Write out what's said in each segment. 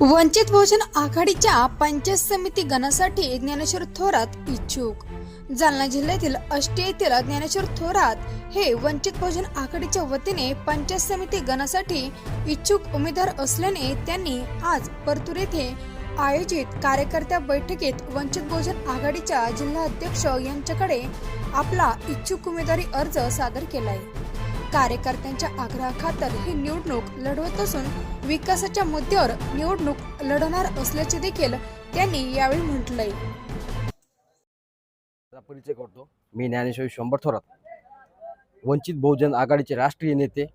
वंचित बहुजन आघाडीच्या पंचायत समिती गणासाठी ज्ञानेश्वर थोरात इच्छुक. जालना जिल्ह्यातील अष्टी येथील ज्ञानेश्वर थोरात हे वंचित बहुजन आघाडीच्या वतीने पंचायत समिती गणासाठी इच्छुक उमेदवार असल्याने त्यांनी आज परतूर येथे आयोजित कार्यकर्त्या बैठकीत वंचित बहुजन आघाडीच्या जिल्हा अध्यक्ष यांच्याकडे आपला इच्छुक उमेदवारी अर्ज सादर केलाय. कार्यकर्त्यांच्या आग्रहाखातर ही निवडणूक लढवत असून विकासाच्या मुद्द्यावर निवडणूक लढवणार असल्याचे देखील त्यांनी यावेळी म्हटलंय. परिचय करतो. मी ज्ञानेश्वर शंभर थोरात वंचित बहुजन आघाडीचे राष्ट्रीय नेते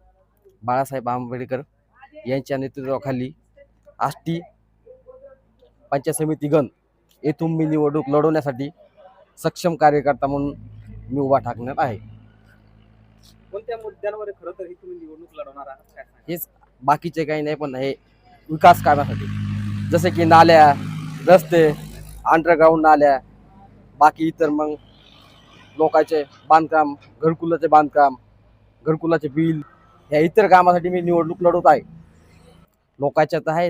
बाळासाहेब आंबेडकर यांच्या नेतृत्वाखाली आष्टी पंचायत समिती गण येथून मी निवडणूक लढवण्यासाठी सक्षम कार्यकर्ता म्हणून मी उभा ठाकणार आहे. कोणत्या मुद्द्यांवर खरं तर ही तुम्ही निवडणूक लढवणार आहात काय हेच बाकीचे काही नाही पण हे विकास कामासाठी. जसे की नाल्या रस्ते अंडरग्राऊंड नाल्या बाकी इतर मग लोकांचे बांधकाम घरकुलाचे बांधकाम घरकुलाचे बिल या इतर कामासाठी मी निवडणूक लढवत आहे. लोकांच्या तर आहे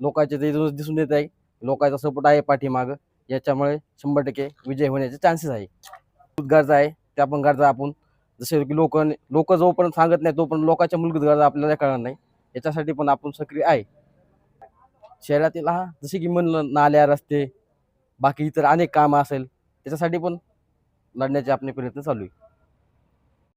लोकांच्या ते दिसून येत आहे. लोकांचा सपोर्ट आहे पाठीमागं. याच्यामुळे शंभर टक्के विजय होण्याचे चान्सेस आहे. गरजा आहे त्या पण गरजा आपण जसे की लोक लोक जोपर्यंत सांगत नाही तोपर्यंत लोकांच्या मूलभूत गरजा आपल्याला कळणार नाही. याच्यासाठी पण आपण सक्रिय आहे. शहरातील हा जसे की म्हणलं नाल्या रस्ते बाकी इतर अनेक कामं असेल त्याच्यासाठी पण लढण्याचे आपले प्रयत्न चालू आहे.